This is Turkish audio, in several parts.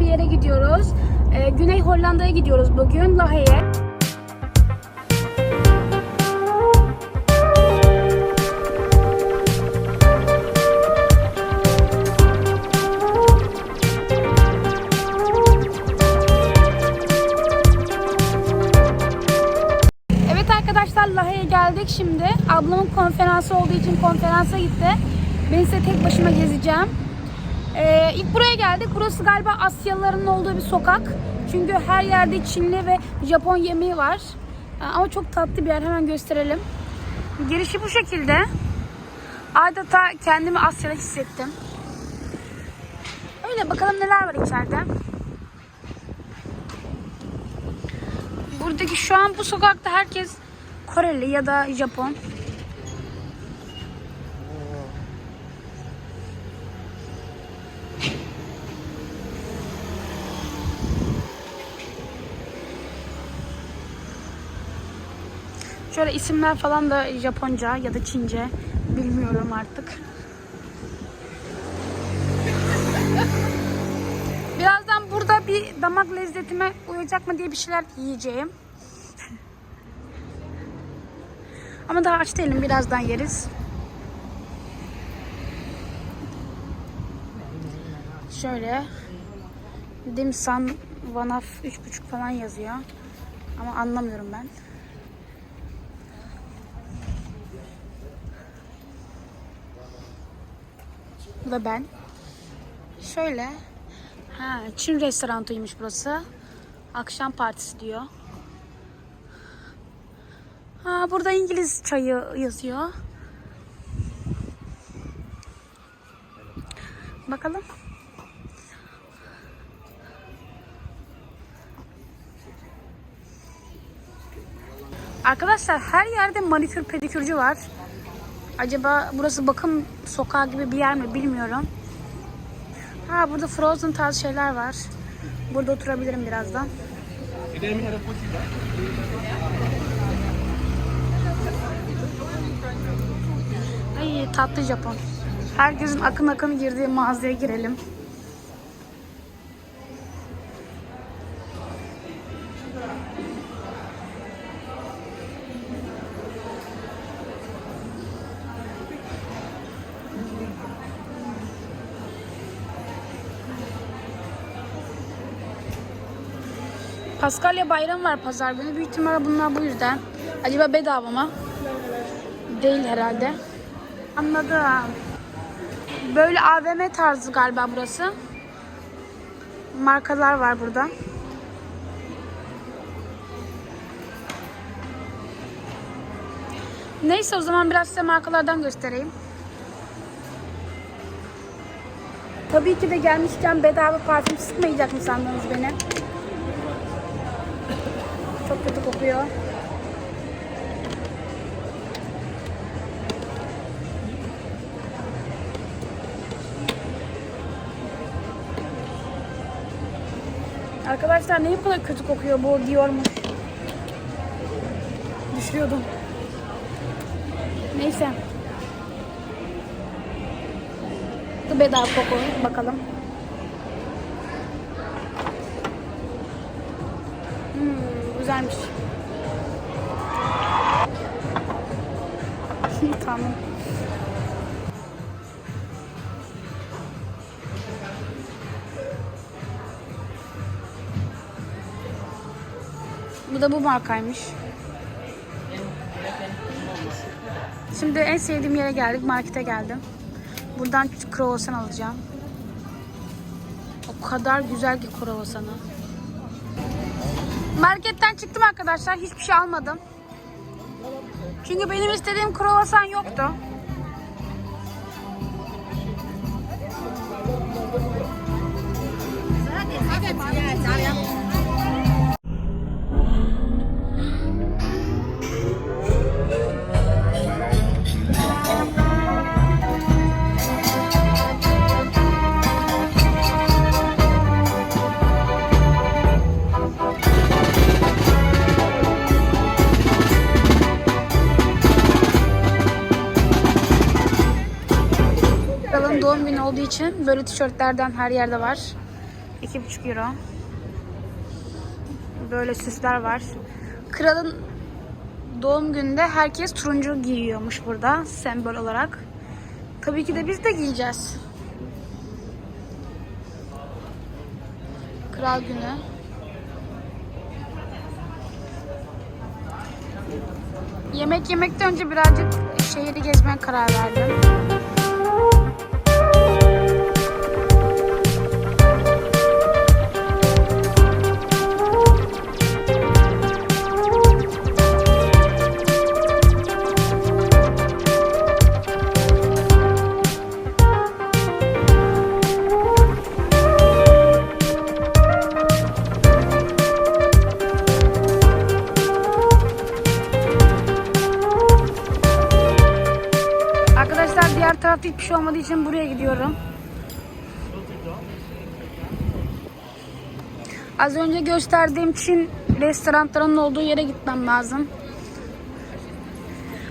bir yere gidiyoruz. Ee, Güney Hollanda'ya gidiyoruz bugün Lahey'e. Evet arkadaşlar Lahey'e geldik şimdi. Ablamın konferansı olduğu için konferansa gitti. Ben ise tek başıma gezeceğim. Ee, ilk buraya geldik. Burası galiba Asyalıların olduğu bir sokak. Çünkü her yerde Çinli ve Japon yemeği var. Ee, ama çok tatlı bir yer. Hemen gösterelim. Girişi bu şekilde. Adeta kendimi Asya'da hissettim. Öyle bakalım neler var içeride. Buradaki şu an bu sokakta herkes Koreli ya da Japon. Şöyle isimler falan da Japonca ya da Çince bilmiyorum artık. Birazdan burada bir damak lezzetime uyacak mı diye bir şeyler yiyeceğim. Ama daha aç değilim. Birazdan yeriz. Şöyle. Dimsum Vanaf 3.5 falan yazıyor. Ama anlamıyorum ben. Bu da ben. Şöyle. Ha, Çin restoranıymış burası. Akşam partisi diyor. Ha, burada İngiliz çayı yazıyor. Bakalım. Arkadaşlar her yerde manikür pedikürcü var. Acaba burası bakım sokağı gibi bir yer mi bilmiyorum. Ha burada frozen tarzı şeyler var. Burada oturabilirim birazdan. Ay tatlı Japon. Herkesin akın akın girdiği mağazaya girelim. Paskalya bayramı var pazar günü. Büyük ihtimalle bunlar bu yüzden. Acaba bedava mı? Değil herhalde. Anladım. Böyle AVM tarzı galiba burası. Markalar var burada. Neyse o zaman biraz size markalardan göstereyim. Tabii ki de gelmişken bedava parfüm sıkmayacak mı sandınız beni? Kokuyor. Arkadaşlar ne bu kötü kokuyor bu diyormuş. Düşüyordum. Neyse. Bu bedava koku. Bakalım. Hmm, güzelmiş. Bu da bu markaymış. Şimdi en sevdiğim yere geldik. Markete geldim. Buradan kruvasan alacağım. O kadar güzel ki kruvasanı. Marketten çıktım arkadaşlar. Hiçbir şey almadım. Çünkü benim istediğim kruvasan yoktu. Kralın doğum günü için böyle tişörtlerden her yerde var. 2,5 euro. Böyle süsler var. Kralın doğum gününde herkes turuncu giyiyormuş burada sembol olarak. Tabii ki de biz de giyeceğiz. Kral günü. Yemek yemekten önce birazcık şehri gezmeye karar verdim. Hiçbir şey olmadığı için buraya gidiyorum. Az önce gösterdiğim Çin restoranlarının olduğu yere gitmem lazım.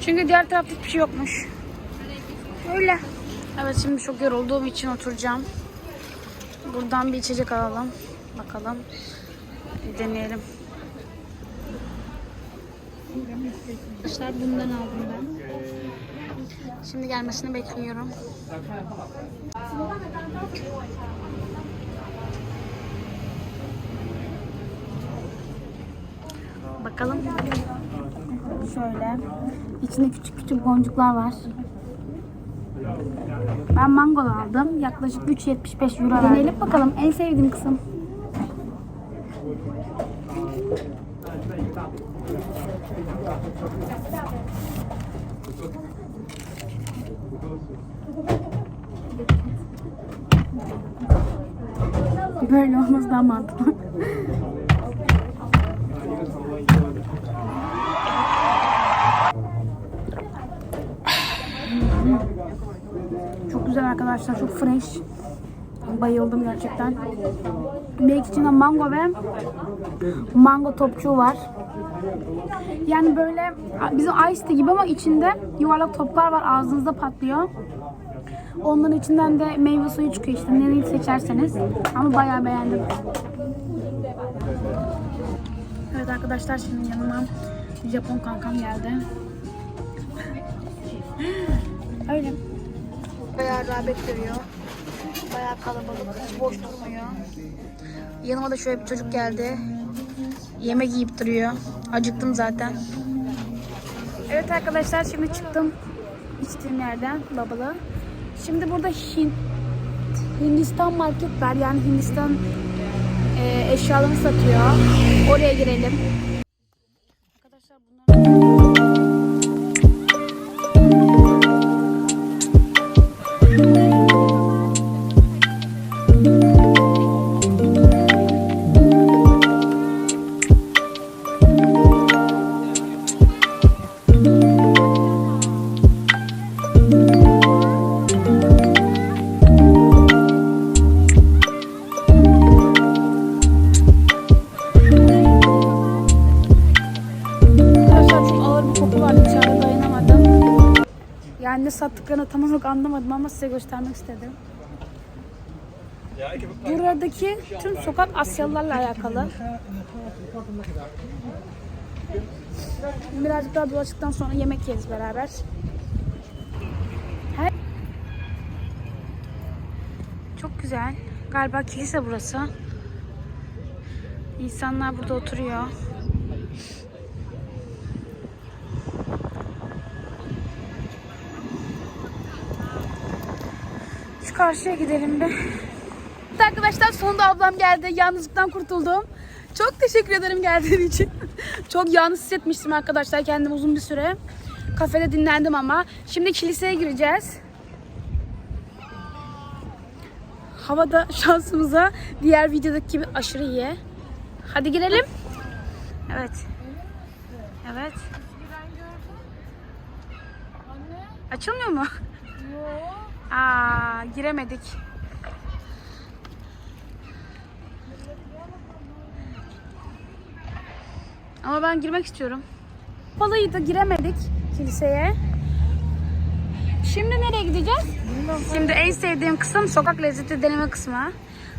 Çünkü diğer tarafta hiçbir şey yokmuş. Öyle. Evet şimdi çok yorulduğum için oturacağım. Buradan bir içecek alalım. Bakalım. Bir deneyelim. Arkadaşlar bundan aldım ben. Şimdi gelmesini bekliyorum. Bakalım. Şöyle. İçinde küçük küçük boncuklar var. Ben mango aldım. Yaklaşık 3.75 euro verdim. Deneyelim bakalım. En sevdiğim kısım. Böyle olması daha mantıklı. Çok güzel arkadaşlar. Çok fresh. Bayıldım gerçekten. Belki içinde mango ve mango topçuğu var. Yani böyle bizim ice tea gibi ama içinde yuvarlak toplar var. Ağzınızda patlıyor. Onların içinden de meyve suyu çıkıyor işte. Nereyi seçerseniz. Ama bayağı beğendim. Evet arkadaşlar şimdi yanıma Japon kankam geldi. Öyle. Bayağı rağbet görüyor. Bayağı kalabalık. Boş durmuyor. Yanıma da şöyle bir çocuk geldi. Yemek yiyip duruyor. Acıktım zaten. Evet arkadaşlar şimdi çıktım içtiğim yerden babalı. Şimdi burada Hint, Hindistan market var. Yani Hindistan e, eşyalarını satıyor. Oraya girelim. Ne sattıklarını tam olarak anlamadım ama size göstermek istedim. Buradaki tüm sokak Asyalılarla alakalı. Birazcık daha dolaştıktan sonra yemek yeriz beraber. Her... Çok güzel. Galiba kilise burası. İnsanlar burada oturuyor. Karşıya gidelim bir. Evet arkadaşlar sonunda ablam geldi. Yalnızlıktan kurtuldum. Çok teşekkür ederim geldiğin için. Çok yalnız hissetmiştim arkadaşlar kendimi uzun bir süre. Kafede dinlendim ama. Şimdi kiliseye gireceğiz. Havada şansımıza diğer videodaki gibi aşırı iyi. Hadi girelim. Evet. Evet. Açılmıyor mu? Aa, giremedik. Ama ben girmek istiyorum. Balıydı giremedik kiliseye. Şimdi nereye gideceğiz? Şimdi en sevdiğim kısım sokak lezzeti deneme kısmı.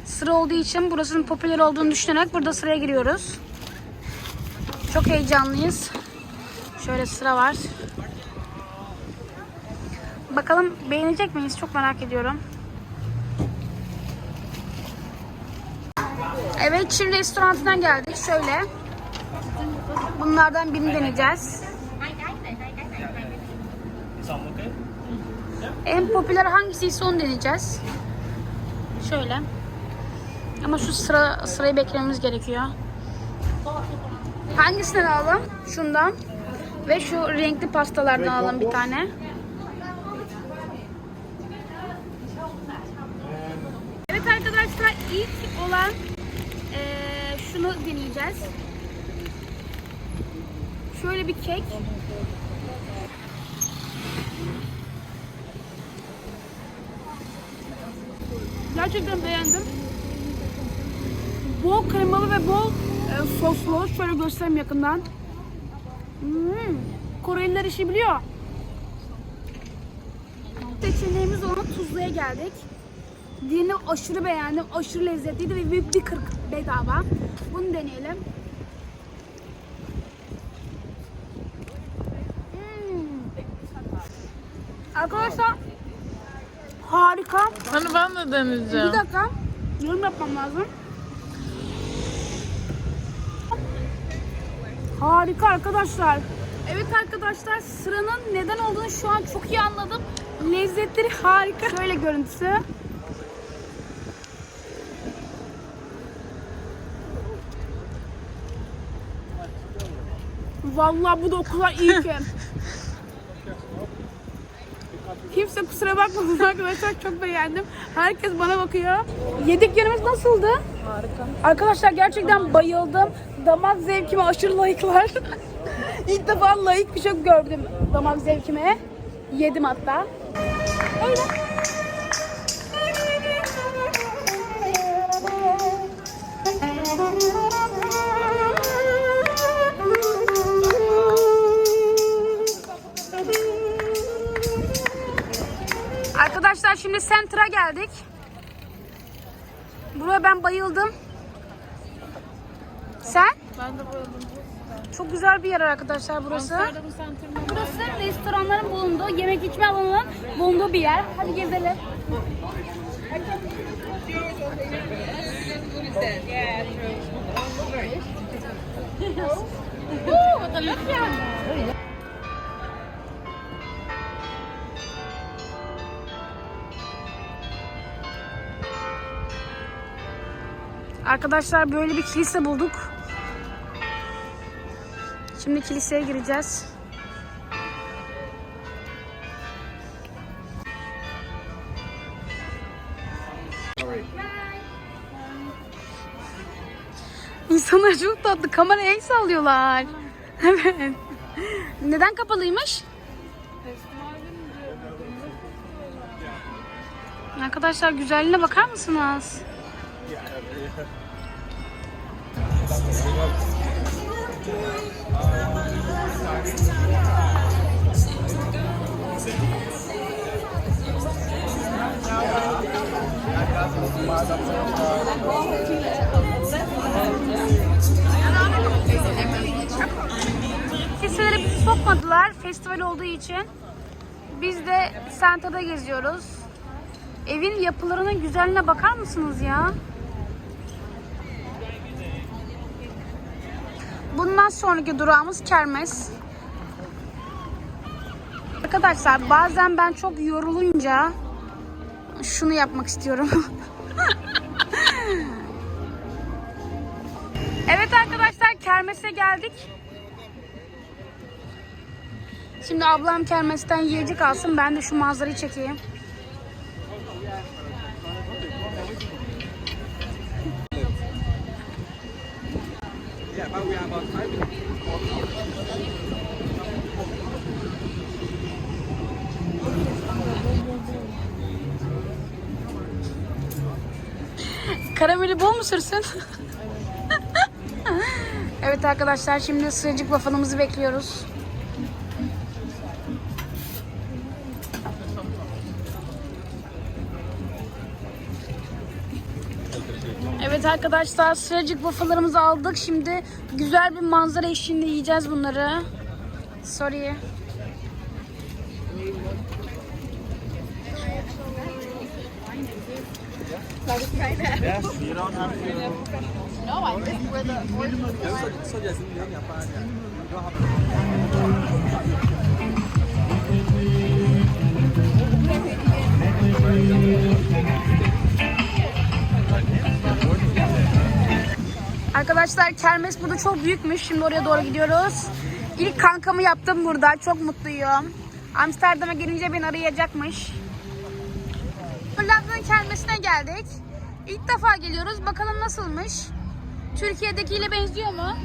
Sıra olduğu için burasının popüler olduğunu düşünerek burada sıraya giriyoruz. Çok heyecanlıyız. Şöyle sıra var. Bakalım beğenecek miyiz? Çok merak ediyorum. Evet, Çin restoranından geldik. Şöyle. Bunlardan birini deneyeceğiz. En popüler hangisiyse onu deneyeceğiz. Şöyle. Ama şu sıra sırayı beklememiz gerekiyor. Hangisinden alalım? Şundan. Ve şu renkli pastalardan alalım bir tane. Evet arkadaşlar ilk olan şunu deneyeceğiz. Şöyle bir kek. Gerçekten beğendim. Bol kremalı ve bol e, soslu. Şöyle göstereyim yakından. Hmm, Koreliler işi biliyor. Seçeneğimiz olan tuzluya geldik. Diğerini aşırı beğendim. Aşırı lezzetliydi ve büyük bir 40 bedava. Bunu deneyelim. Hmm. Arkadaşlar harika. Hani ben de deneyeceğim. Bir dakika. Yorum yapmam lazım. Harika arkadaşlar. Evet arkadaşlar sıranın neden olduğunu şu an çok iyi anladım. Lezzetleri harika. Şöyle görüntüsü. Vallahi bu da o kadar iyi ki. Kimse kusura bakmasın arkadaşlar çok beğendim. Herkes bana bakıyor. Yediklerimiz nasıldı? Harika. Arkadaşlar gerçekten bayıldım. Damak zevkime aşırı layıklar. İlk defa layık bir şey gördüm damak zevkime. Yedim hatta. Öyle. Şimdi Center'a geldik. Buraya ben bayıldım. Sen? Ben de bayıldım. Çok güzel bir yer arkadaşlar burası. Burası restoranların bulunduğu, yemek içme alanının bulunduğu bir yer. Hadi gezelim. Arkadaşlar böyle bir kilise bulduk. Şimdi kiliseye gireceğiz. İnsanlar çok tatlı. Kameraya el sallıyorlar. Evet. Neden kapalıymış? Arkadaşlar güzelliğine bakar mısınız? Kiliselere bizi sokmadılar festival olduğu için. Biz de Center'da geziyoruz. Evin yapılarının güzelliğine bakar mısınız ya? Bundan sonraki durağımız Kermes. Arkadaşlar bazen ben çok yorulunca şunu yapmak istiyorum. evet arkadaşlar kermese geldik. Şimdi ablam kermesten yiyecek alsın. Ben de şu manzarayı çekeyim. Karameli bol mu sürsün? evet arkadaşlar şimdi sıcacık waffle'ımızı bekliyoruz. Evet arkadaşlar sıracık waffle'larımızı aldık. Şimdi güzel bir manzara eşliğinde yiyeceğiz bunları. Sorry. Arkadaşlar kermes burada çok büyükmüş. Şimdi oraya doğru gidiyoruz. İlk kankamı yaptım burada. Çok mutluyum. Amsterdam'a gelince beni arayacakmış. Hollanda'nın kermesine geldik. İlk defa geliyoruz. Bakalım nasılmış? Türkiye'dekiyle benziyor mu?